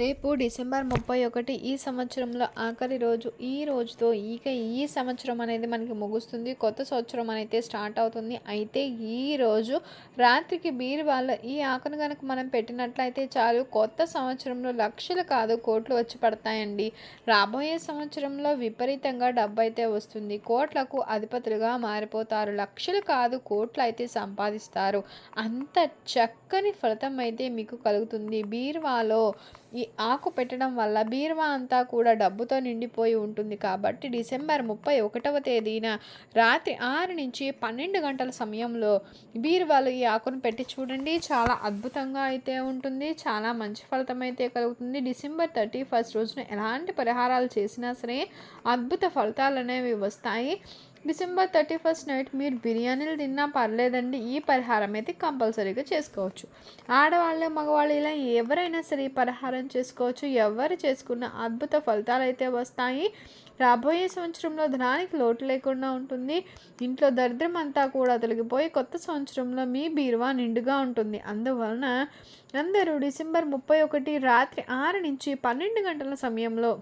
రేపు డిసెంబర్ ముప్పై ఒకటి ఈ సంవత్సరంలో ఆఖరి రోజు ఈ రోజుతో ఇక ఈ సంవత్సరం అనేది మనకి ముగుస్తుంది. కొత్త సంవత్సరం అనేది స్టార్ట్ అవుతుంది. అయితే ఈ రోజు రాత్రికి బీరువాళ్ళ ఈ ఆకును కనుక మనం పెట్టినట్లయితే చాలు కొత్త సంవత్సరంలో లక్షలు కాదు కోట్లు వచ్చి పడతాయండి. రాబోయే సంవత్సరంలో విపరీతంగా డబ్బు అయితే వస్తుంది. కోట్లకు అధిపతులుగా మారిపోతారు. లక్షలు కాదు కోట్లు అయితే సంపాదిస్తారు. అంత చక్కని ఫలితం అయితే మీకు కలుగుతుంది. బీరువాలో ఈ ఆకు పెట్టడం వల్ల బీరువా అంతా కూడా డబ్బుతో నిండిపోయి ఉంటుంది కాబట్టి డిసెంబర్ ముప్పై ఒకటవ తేదీన రాత్రి ఆరు నుంచి పన్నెండు గంటల సమయంలో బీరువాలు ఈ ఆకును పెట్టి చూడండి. చాలా అద్భుతంగా అయితే ఉంటుంది. చాలా మంచి ఫలితం అయితే కలుగుతుంది. డిసెంబర్ థర్టీ ఫస్ట్ రోజున ఎలాంటి పరిహారాలు చేసినా సరే అద్భుత ఫలితాలు అనేవి వస్తాయి. డిసెంబర్ థర్టీ ఫస్ట్ నైట్ మీరు బిర్యానీలు తిన్నా పర్లేదండి ఈ పరిహారం అయితే కంపల్సరీగా చేసుకోవచ్చు. ఆడవాళ్ళు మగవాళ్ళు ఇలా ఎవరైనా సరే ఈ పరిహారం చేసుకోవచ్చు. ఎవరు చేసుకున్న అద్భుత ఫలితాలు అయితే వస్తాయి. రాబోయే సంవత్సరంలో ధనానికి లోటు లేకుండా ఉంటుంది. ఇంట్లో దరిద్రం అంతా కూడా తొలగిపోయి కొత్త సంవత్సరంలో మీ బీరువా నిండుగా ఉంటుంది. అందువలన అందరూ డిసెంబర్ ముప్పై ఒకటి రాత్రి ఆరు నుంచి పన్నెండు గంటల సమయంలో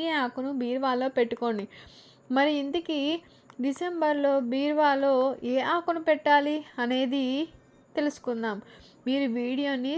ఈ ఆకును బీరువాలో పెట్టుకోండి. మరి ఇంతకీ డిసెంబర్లో బీర్వాలో ఏ ఆకును పెట్టాలి అనేది తెలుసుకుందాం. మీరు వీడియోని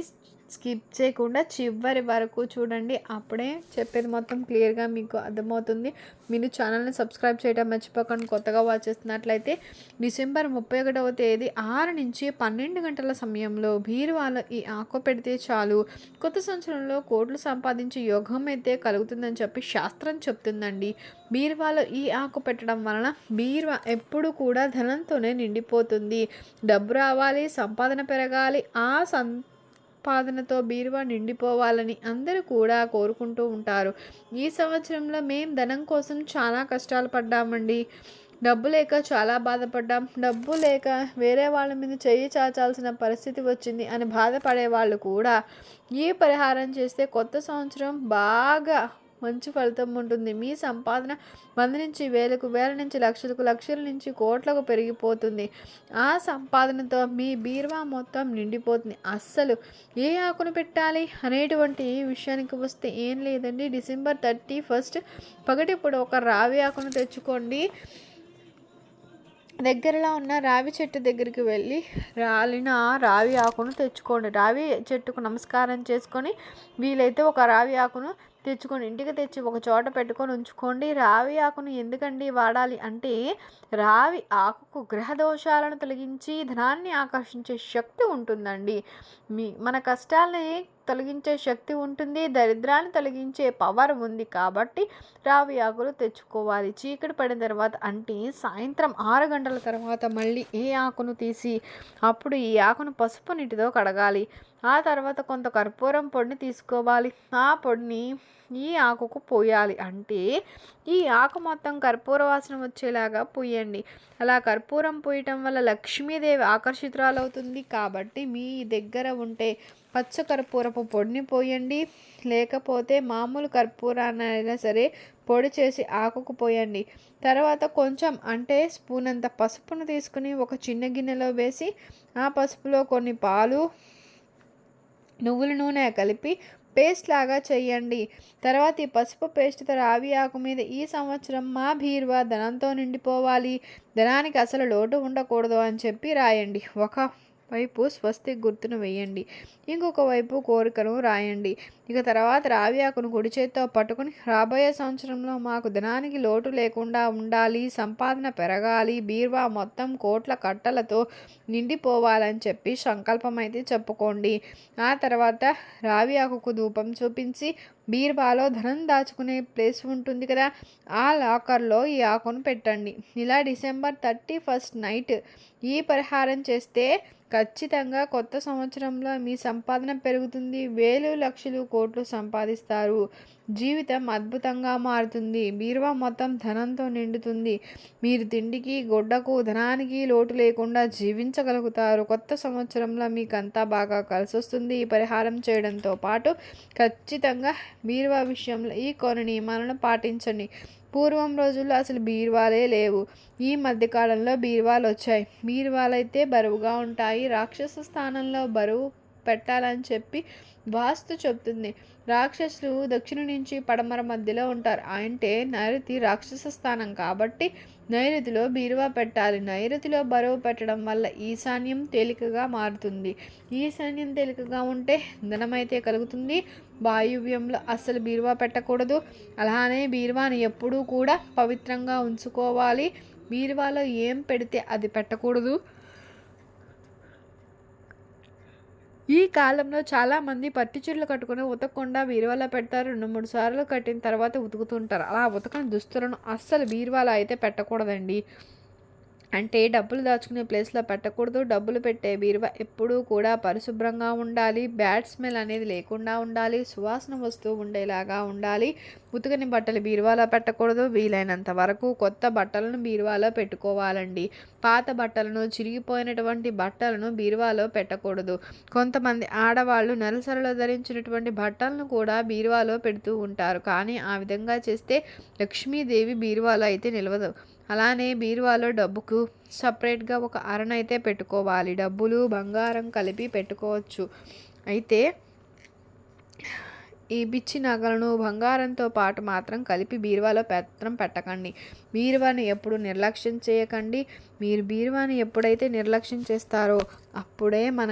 స్కిప్ చేయకుండా చివరి వరకు చూడండి. అప్పుడే చెప్పేది మొత్తం క్లియర్గా మీకు అర్థమవుతుంది. మీరు ఛానల్ని సబ్స్క్రైబ్ చేయడం మర్చిపోకండి. కొత్తగా వాచ్ చేస్తున్నట్లయితే డిసెంబర్ ముప్పై ఒకటవ తేదీ ఆరు నుంచి పన్నెండు గంటల సమయంలో బీరువాలో ఈ ఆకు పెడితే చాలు. కొత్త సంవత్సరంలో కోట్లు సంపాదించే యోగం అయితే కలుగుతుందని చెప్పి శాస్త్రం చెప్తుందండి. బీరువాలో ఈ ఆకు పెట్టడం వలన బీరువా ఎప్పుడు కూడా ధనంతోనే నిండిపోతుంది. డబ్బు రావాలి సంపాదన పెరగాలి ఆ సం సంపాదనతో బీరువా నిండిపోవాలని అందరూ కూడా కోరుకుంటూ ఉంటారు. ఈ సంవత్సరంలో మేము ధనం కోసం చాలా కష్టాలు పడ్డామండి. డబ్బు లేక చాలా బాధపడ్డాం. డబ్బు లేక వేరే వాళ్ళ మీద చేయి చాచాల్సిన పరిస్థితి వచ్చింది అని బాధపడే వాళ్ళు కూడా ఈ పరిహారం చేస్తే కొత్త సంవత్సరం బాగా మంచి ఫలితం ఉంటుంది. మీ సంపాదన వంద నుంచి వేలకు వేల నుంచి లక్షలకు లక్షల నుంచి కోట్లకు పెరిగిపోతుంది. ఆ సంపాదనతో మీ బీరువా మొత్తం నిండిపోతుంది. అస్సలు ఏ ఆకును పెట్టాలి అనేటువంటి విషయానికి వస్తే ఏం లేదండి. డిసెంబర్ థర్టీ ఫస్ట్ పగటిప్పుడు ఒక రావి ఆకును తెచ్చుకోండి. దగ్గరలో ఉన్న రావి చెట్టు దగ్గరికి వెళ్ళి రాలిన రావి ఆకును తెచ్చుకోండి. రావి చెట్టుకు నమస్కారం చేసుకొని వీలైతే ఒక రావి ఆకును తెచ్చుకొని ఇంటికి తెచ్చి ఒక చోట పెట్టుకొని ఉంచుకోండి. రావి ఆకును ఎందుకండి వాడాలి? అంటే రావి ఆకుకు గ్రహ దోషాలను తొలగించి ధనాన్ని ఆకర్షించే శక్తి ఉంటుందండి. మీ మన కష్టాలని తొలగించే శక్తి ఉంటుంది. దరిద్రాన్ని తొలగించే పవర్ ఉంది కాబట్టి రావి ఆకులు తెచ్చుకోవాలి. చీకటి పడిన తర్వాత అంటే సాయంత్రం ఆరు గంటల తర్వాత మళ్ళీ ఏ ఆకును తీసి అప్పుడు ఈ ఆకును పసుపు నీటితో కడగాలి. ఆ తర్వాత కొంత కర్పూరం పొడిని తీసుకోవాలి. ఆ పొడిని ఈ ఆకుకు పోయాలి. అంటే ఈ ఆకు మొత్తం కర్పూర వాసన వచ్చేలాగా పోయండి. అలా కర్పూరం పోయటం వల్ల లక్ష్మీదేవి ఆకర్షితురాలవుతుంది. కాబట్టి మీ దగ్గర ఉంటే పచ్చ కర్పూరపు పొడిని పోయండి. లేకపోతే మామూలు కర్పూరాన్నైనా సరే పొడి చేసి ఆకుకు పోయండి. తర్వాత కొంచెం అంటే స్పూన్ అంత పసుపును తీసుకుని ఒక చిన్న గిన్నెలో వేసి ఆ పసుపులో కొన్ని పాలు నువ్వుల నూనె కలిపి పేస్ట్ లాగా చేయండి. తర్వాత ఈ పసుపు పేస్ట్తో రావి ఆకు మీద ఈ సంవత్సరం మా బీరువా ధనంతో నిండిపోవాలి. ధనానికి అసలు లోటు ఉండకూడదు అని చెప్పి రాయండి. ఒక వైపు స్వస్తి గుర్తును వేయండి ఇంకొక వైపు కోరికను రాయండి. ఇక తర్వాత రావి ఆకును కుడి చేత్తో పట్టుకుని రాబోయే సంవత్సరంలో మాకు ధనానికి లోటు లేకుండా ఉండాలి సంపాదన పెరగాలి బీర్వా మొత్తం కోట్ల కట్టలతో నిండిపోవాలని చెప్పి సంకల్పమైతే చెప్పుకోండి. ఆ తర్వాత రావి ఆకుకు ధూపం చూపించి బీర్వాలో ధనం దాచుకునే ప్లేస్ ఉంటుంది కదా ఆ లాకర్లో ఈ ఆకును పెట్టండి. ఇలా డిసెంబర్ థర్టీ ఫస్ట్ నైట్ ఈ పరిహారం చేస్తే ఖచ్చితంగా కొత్త సంవత్సరంలో మీ సంపాదన పెరుగుతుంది. వేలు లక్షలు కోట్లు సంపాదిస్తారు. జీవితం అద్భుతంగా మారుతుంది. బీరువా మొత్తం ధనంతో నిండుతుంది. మీరు తిండికి గుడ్డకు ధనానికి లోటు లేకుండా జీవించగలుగుతారు. కొత్త సంవత్సరంలో మీకు అంతా బాగా కలిసి వస్తుంది ఈ పరిహారం చేయడంతో పాటు ఖచ్చితంగా బీరువా విషయంలో ఈ కొన్ని నియమాలను పాటించండి. పూర్వం రోజుల్లో అసలు బీరువాలే లేవు. ఈ మధ్యకాలంలో బీరువాలు వచ్చాయి బీరువాలైతే బరువుగా ఉంటాయి. రాక్షస స్థానంలో బరువు పెట్టాలని చెప్పి వాస్తు చెప్తుంది రాక్షసులు దక్షిణ నుంచి పడమర మధ్యలో ఉంటారు. అంటే నైరుతి రాక్షస స్థానం కాబట్టి నైరుతిలో బీరువా పెట్టాలి. నైరుతిలో బరువు పెట్టడం వల్ల ఈశాన్యం తేలికగా మారుతుంది. ఈశాన్యం తేలికగా ఉంటే ధనమైతే కలుగుతుంది. వాయువ్యంలో అస్సలు బీరువా పెట్టకూడదు. అలానే బీరువాని ఎప్పుడూ కూడా పవిత్రంగా ఉంచుకోవాలి. బీరువాలో ఏం పెడితే అది పెట్టకూడదు. ఈ కాలంలో చాలామంది పట్టు చీరలు కట్టుకుని ఉతకకుండా బీరువాలో పెడతారు. రెండు మూడు సార్లు కట్టిన తర్వాత ఉతుకుతుంటారు. అలా ఉతకని దుస్తులను అస్సలు బీరువాలో అయితే పెట్టకూడదండి. అంటే డబ్బులు దాచుకునే ప్లేస్లో పెట్టకూడదు. డబ్బులు పెట్టే బీరువా ఎప్పుడూ కూడా పరిశుభ్రంగా ఉండాలి. బ్యాడ్ స్మెల్ అనేది లేకుండా ఉండాలి. సువాసన వస్తువు ఉండేలాగా ఉండాలి. ఉతుకని బట్టలు బీరువాలో పెట్టకూడదు. వీలైనంత వరకు కొత్త బట్టలను బీరువాలో పెట్టుకోవాలండి. పాత బట్టలను చిరిగిపోయినటువంటి బట్టలను బీరువాలో పెట్టకూడదు. కొంతమంది ఆడవాళ్ళు నెలసరలో ధరించినటువంటి బట్టలను కూడా బీరువాలో పెడుతూ ఉంటారు. కానీ ఆ విధంగా చేస్తే లక్ష్మీదేవి బీరువాలో అయితే నిలవదు. అలానే బీరువాలో డబ్బుకు సపరేట్గా ఒక అరణ అయితే పెట్టుకోవాలి. డబ్బులు బంగారం కలిపి పెట్టుకోవచ్చు. అయితే ఈ బిచ్చి నగలను బంగారంతో పాటు మాత్రం కలిపి బీరువాలో పత్రం పెట్టకండి. బీరువాని ఎప్పుడు నిర్లక్ష్యం చేయకండి. మీరు బీరువాని ఎప్పుడైతే నిర్లక్ష్యం చేస్తారో అప్పుడే మన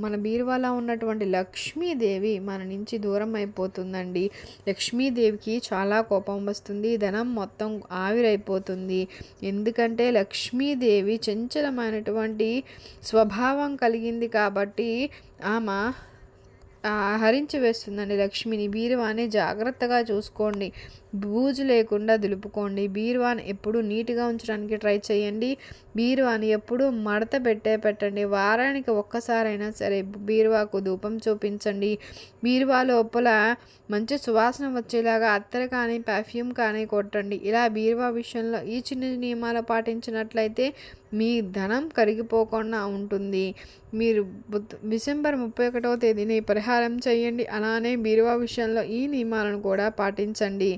మన బీరువాలో ఉన్నటువంటి లక్ష్మీదేవి మన నుంచి దూరం అయిపోతుందండి. లక్ష్మీదేవికి చాలా కోపం వస్తుంది. ధనం మొత్తం ఆవిరైపోతుంది. ఎందుకంటే లక్ష్మీదేవి చంచలమైనటువంటి స్వభావం కలిగింది కాబట్టి ఆమె హరించి వేస్తుందండి లక్ష్మిని. బీరువాని జాగ్రత్తగా చూసుకోండి. బూజు లేకుండా దులుపుకోండి. బీరువాని ఎప్పుడు నీట్గా ఉంచడానికి ట్రై చేయండి. బీరువాని ఎప్పుడు మడత పెట్టే పెట్టండి. వారానికి ఒక్కసారైనా సరే బీరువాకు ధూపం చూపించండి. బీరువా లోపల మంచి సువాసన వచ్చేలాగా అత్తర కానీ పర్ఫ్యూమ్ కానీ కొట్టండి. ఇలా బీరువా విషయంలో ఈ చిన్న నియమాలు పాటించినట్లయితే మీ ధనం కరిగిపోకుండా ఉంటుంది. మీరు డిసెంబర్ ముప్పై ఒకటవ తేదీని పరిహారం చేయండి. అలానే బీరువా విషయంలో ఈ నియమాలను కూడా పాటించండి.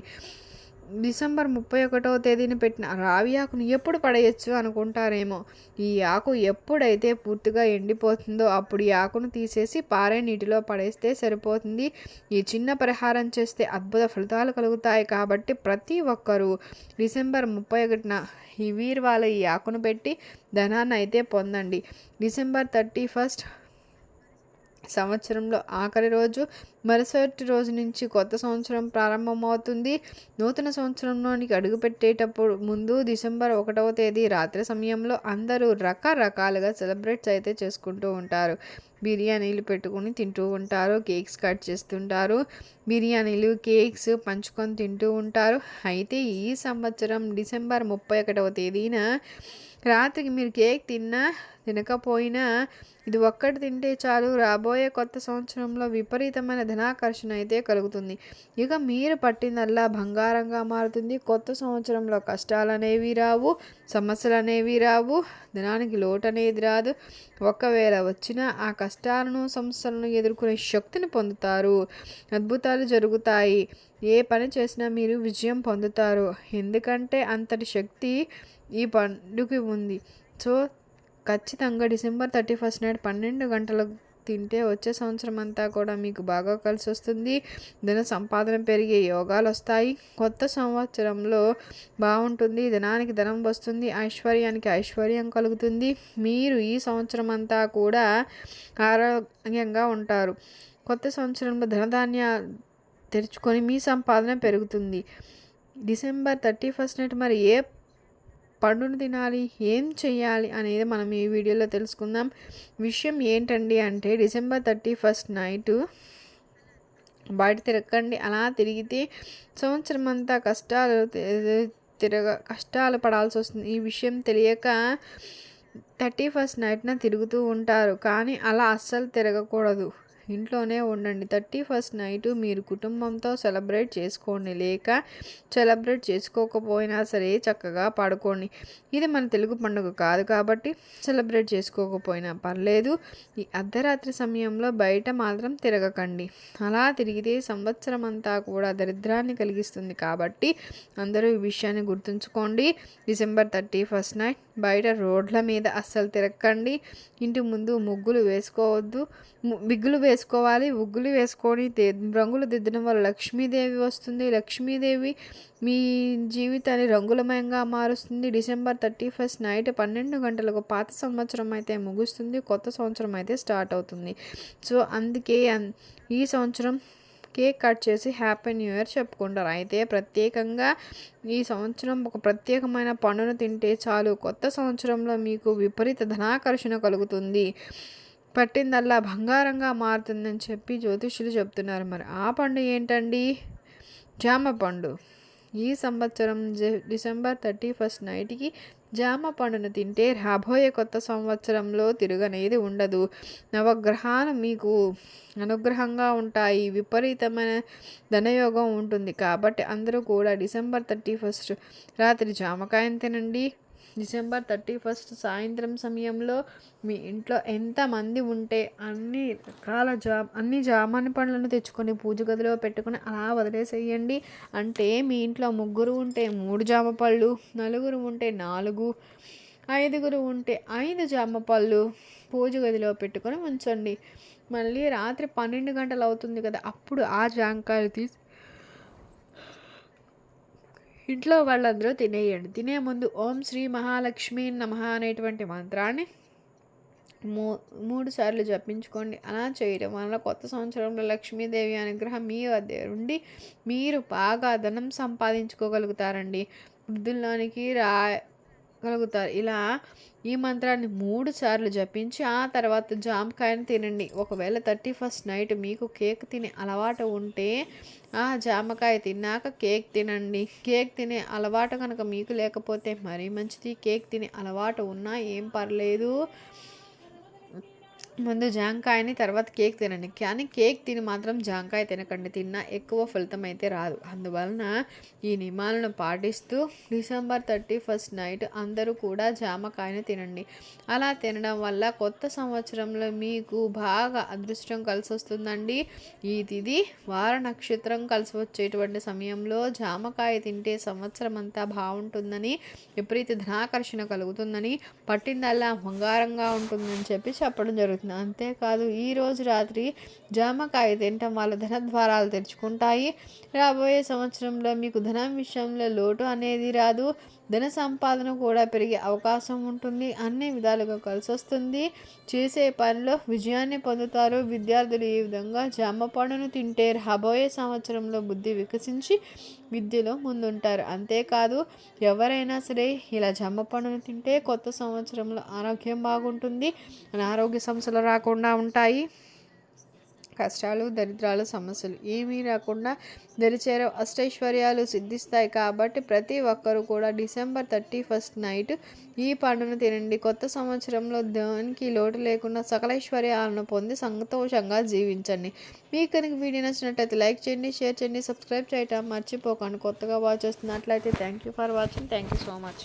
డిసెంబర్ ముప్పై ఒకటో తేదీని పెట్టిన రావి ఆకును ఎప్పుడు పడేయచ్చు అనుకుంటారేమో. ఈ ఆకు ఎప్పుడైతే పూర్తిగా ఎండిపోతుందో అప్పుడు ఈ ఆకును తీసేసి పారే నీటిలో పడేస్తే సరిపోతుంది. ఈ చిన్న పరిహారం చేస్తే అద్భుత ఫలితాలు కలుగుతాయి కాబట్టి ప్రతి ఒక్కరూ డిసెంబర్ ముప్పై ఒకటిన ఈ వీరు వాళ్ళ ఈ ఆకును పెట్టి ధనాన్ని అయితే పొందండి. డిసెంబర్ థర్టీ ఫస్ట్ సంవత్సరంలో ఆఖరి రోజు మరుసటి రోజు నుంచి కొత్త సంవత్సరం ప్రారంభమవుతుంది. నూతన సంవత్సరంలోనికి అడుగుపెట్టేటప్పుడు ముందు డిసెంబర్ ఒకటవ తేదీ రాత్రి సమయంలో అందరూ రకరకాలుగా సెలబ్రేట్స్ అయితే చేసుకుంటూ ఉంటారు. బిర్యానీలు పెట్టుకుని తింటూ ఉంటారు కేక్స్ కట్ చేస్తుంటారు. బిర్యానీలు కేక్స్ పంచుకొని తింటూ ఉంటారు. అయితే ఈ సంవత్సరం డిసెంబర్ ముప్పై ఒకటవ తేదీన రాత్రికి మీరు కేక్ తిన్నా తినకపోయినా ఇది ఒక్కటి తింటే చాలు. రాబోయే కొత్త సంవత్సరంలో విపరీతమైన ధనాకర్షణ అయితే కలుగుతుంది. ఇక మీరు పట్టిందల్లా బంగారంగా మారుతుంది. కొత్త సంవత్సరంలో కష్టాలు అనేవి రావు సమస్యలు అనేవి రావు. ధనానికి లోటు అనేది రాదు. ఒకవేళ వచ్చినా ఆ కష్టాలను సమస్యలను ఎదుర్కొనే శక్తిని పొందుతారు. అద్భుతాలు జరుగుతాయి. ఏ పని చేసినా మీరు విజయం పొందుతారు. ఎందుకంటే అంతటి శక్తి ఈ పండుగ ఉంది. సో ఖచ్చితంగా డిసెంబర్ థర్టీ ఫస్ట్ నైట్ పన్నెండు గంటలకు తింటే వచ్చే సంవత్సరం అంతా కూడా మీకు బాగా కలిసి వస్తుంది. ధన సంపాదన పెరిగే యోగాలు వస్తాయి. కొత్త సంవత్సరంలో బాగుంటుంది. ధనానికి ధనం వస్తుంది. ఐశ్వర్యానికి ఐశ్వర్యం కలుగుతుంది. మీరు ఈ సంవత్సరం అంతా కూడా ఆరోగ్యంగా ఉంటారు. కొత్త సంవత్సరంలో ధనధాన్య తెరుచుకొని మీ సంపాదన పెరుగుతుంది. డిసెంబర్ థర్టీ ఫస్ట్ నైట్ మరి ఏ పండును తినాలి ఏం చేయాలి అనేది మనం ఈ వీడియోలో తెలుసుకుందాం. విషయం ఏంటండి అంటే డిసెంబర్ థర్టీ ఫస్ట్ నైటు బయట తిరగండి అలా తిరిగితే సంవత్సరం అంతా కష్టాలు తిరగ కష్టాలు పడాల్సి వస్తుంది. ఈ విషయం తెలియక థర్టీ ఫస్ట్ నైట్న తిరుగుతూ ఉంటారు. కానీ అలా అస్సలు తిరగకూడదు. ఇంట్లోనే ఉండండి. థర్టీ ఫస్ట్ నైట్ మీరు కుటుంబంతో సెలబ్రేట్ చేసుకోండి. లేక సెలబ్రేట్ చేసుకోకపోయినా సరే చక్కగా పడుకోండి. ఇది మన తెలుగు పండుగ కాదు కాబట్టి సెలబ్రేట్ చేసుకోకపోయినా పర్లేదు. ఈ అర్ధరాత్రి సమయంలో బయట మాత్రం తిరగకండి. అలా తిరిగితే సంవత్సరం అంతా కూడా దరిద్రాన్ని కలిగిస్తుంది కాబట్టి అందరూ ఈ విషయాన్ని గుర్తుంచుకోండి. డిసెంబర్ థర్టీ ఫస్ట్ నైట్ బయట రోడ్ల మీద అస్సలు తిరగకండి. ఇంటి ముందు ముగ్గులు వేసుకోవద్దు. బిగ్గులు వే వేసుకోవాలి ఉగ్గులు వేసుకొని రంగులు దిద్దడం వల్ల లక్ష్మీదేవి వస్తుంది. లక్ష్మీదేవి మీ జీవితాన్ని రంగులమయంగా మారుస్తుంది. డిసెంబర్ థర్టీ ఫస్ట్ నైట్ పన్నెండు గంటలకు పాత సంవత్సరం అయితే ముగుస్తుంది. కొత్త సంవత్సరం అయితే స్టార్ట్ అవుతుంది. సో అందుకే ఈ సంవత్సరం కేక్ కట్ చేసి హ్యాపీ న్యూ ఇయర్ చెప్పుకుంటారు. అయితే ప్రత్యేకంగా ఈ సంవత్సరం ఒక ప్రత్యేకమైన పండును తింటే చాలు కొత్త సంవత్సరంలో మీకు విపరీత ధనాకర్షణ కలుగుతుంది. పట్టిందల్లా బంగారంగా మారుతుందని చెప్పి జ్యోతిష్యులు చెప్తున్నారు. మరి ఆ పండు ఏంటండి? జామ పండు. ఈ సంవత్సరం డిసెంబర్ థర్టీ ఫస్ట్ నైట్కి జామ పండును తింటే రాబోయే కొత్త సంవత్సరంలో తిరగనేది ఉండదు. నవగ్రహాలు మీకు అనుగ్రహంగా ఉంటాయి. విపరీతమైన ధనయోగం ఉంటుంది. కాబట్టి అందరూ కూడా డిసెంబర్ థర్టీ ఫస్ట్ రాత్రి జామకాయను తినండి. డిసెంబర్ థర్టీ ఫస్ట్ సాయంత్రం సమయంలో మీ ఇంట్లో ఎంతమంది ఉంటే అన్ని రకాల జా అన్ని జామాని పండ్లను తెచ్చుకొని పూజ గదిలో పెట్టుకొని అలా వదిలేసేయండి. అంటే మీ ఇంట్లో ముగ్గురు ఉంటే మూడు జామ పళ్ళు నలుగురు ఉంటే నాలుగు ఐదుగురు ఉంటే ఐదు జామ పళ్ళు పూజ గదిలో పెట్టుకొని ఉంచండి. మళ్ళీ రాత్రి పన్నెండు గంటలు అవుతుంది కదా అప్పుడు ఆ జాంకాయలు తీసి ఇంట్లో వాళ్ళందరూ తినేయండి. తినే ముందు ఓం శ్రీ మహాలక్ష్మి నమ అనేటువంటి మంత్రాన్ని మూ మూడు సార్లు జపించుకోండి. అలా చేయడం వల్ల కొత్త సంవత్సరంలో లక్ష్మీదేవి అనుగ్రహం మీ వద్ద ఉండి మీరు బాగా ధనం సంపాదించుకోగలుగుతారండి. వృద్ధుల్లోనికి రా కలుగుతారు ఇలా ఈ మంత్రాన్ని మూడు సార్లు జపించి ఆ తర్వాత జామకాయను తినండి. ఒకవేళ థర్టీ ఫస్ట్ నైట్ మీకు కేక్ తినే అలవాటు ఉంటే ఆ జామకాయ తిన్నాక కేక్ తినండి. కేక్ తినే అలవాటు కనుక మీకు లేకపోతే మరీ మంచిది. కేక్ తినే అలవాటు ఉన్నా ఏం పర్లేదు. ముందు జాంకాయని తర్వాత కేక్ తినండి. కానీ కేక్ తిని మాత్రం జాంకాయ తినకండి. తిన్నా ఎక్కువ ఫలితం అయితే రాదు. అందువలన ఈ నియమాలను పాటిస్తూ డిసెంబర్ థర్టీ ఫస్ట్ నైట్ అందరూ కూడా జామకాయని తినండి. అలా తినడం వల్ల కొత్త సంవత్సరంలో మీకు బాగా అదృష్టం కలిసి వస్తుందండి ఈ తిది వార నక్షత్రం కలిసి వచ్చేటువంటి సమయంలో జామకాయ తింటే సంవత్సరం అంతా బాగుంటుందని విపరీత ధనాకర్షణ కలుగుతుందని పట్టిందల్లా బంగారంగా ఉంటుందని చెప్పి చెప్పడం జరుగుతుంది. జరుగుతుంది అంతేకాదు ఈరోజు రాత్రి జామకాయ తినటం వాళ్ళ ధన ద్వారాలు తెరుచుకుంటాయి. రాబోయే సంవత్సరంలో మీకు ధనం విషయంలో లోటు అనేది రాదు. ధన సంపాదన కూడా పెరిగే అవకాశం ఉంటుంది. అన్ని విధాలుగా కలిసి వస్తుంది చేసే పనిలో విజయాన్ని పొందుతారు. విద్యార్థులు ఈ విధంగా జామ పండును తింటే రాబోయే సంవత్సరంలో బుద్ధి వికసించి విద్యలో ముందుంటారు. అంతేకాదు ఎవరైనా సరే ఇలా జామ పండును తింటే కొత్త సంవత్సరంలో ఆరోగ్యం బాగుంటుంది. అనారోగ్య సమస్యలు రాకుండా ఉంటాయి. కష్టాలు దరిద్రాలు సమస్యలు ఏమీ రాకుండా దరిచేర అష్టైశ్వర్యాలు సిద్ధిస్తాయి. కాబట్టి ప్రతి ఒక్కరూ కూడా డిసెంబర్ థర్టీ ఫస్ట్ నైట్ ఈ పండును తినండి. కొత్త సంవత్సరంలో దానికి లోటు లేకుండా సకలైశ్వర్యాలను పొంది సంతోషంగా జీవించండి. మీకు కనుక వీడియో నచ్చినట్లయితే లైక్ చేయండి షేర్ చేయండి సబ్స్క్రైబ్ చేయటం మర్చిపోకండి. కొత్తగా వాచ్ చేస్తున్నట్లయితే thank you for watching. Thank you so much.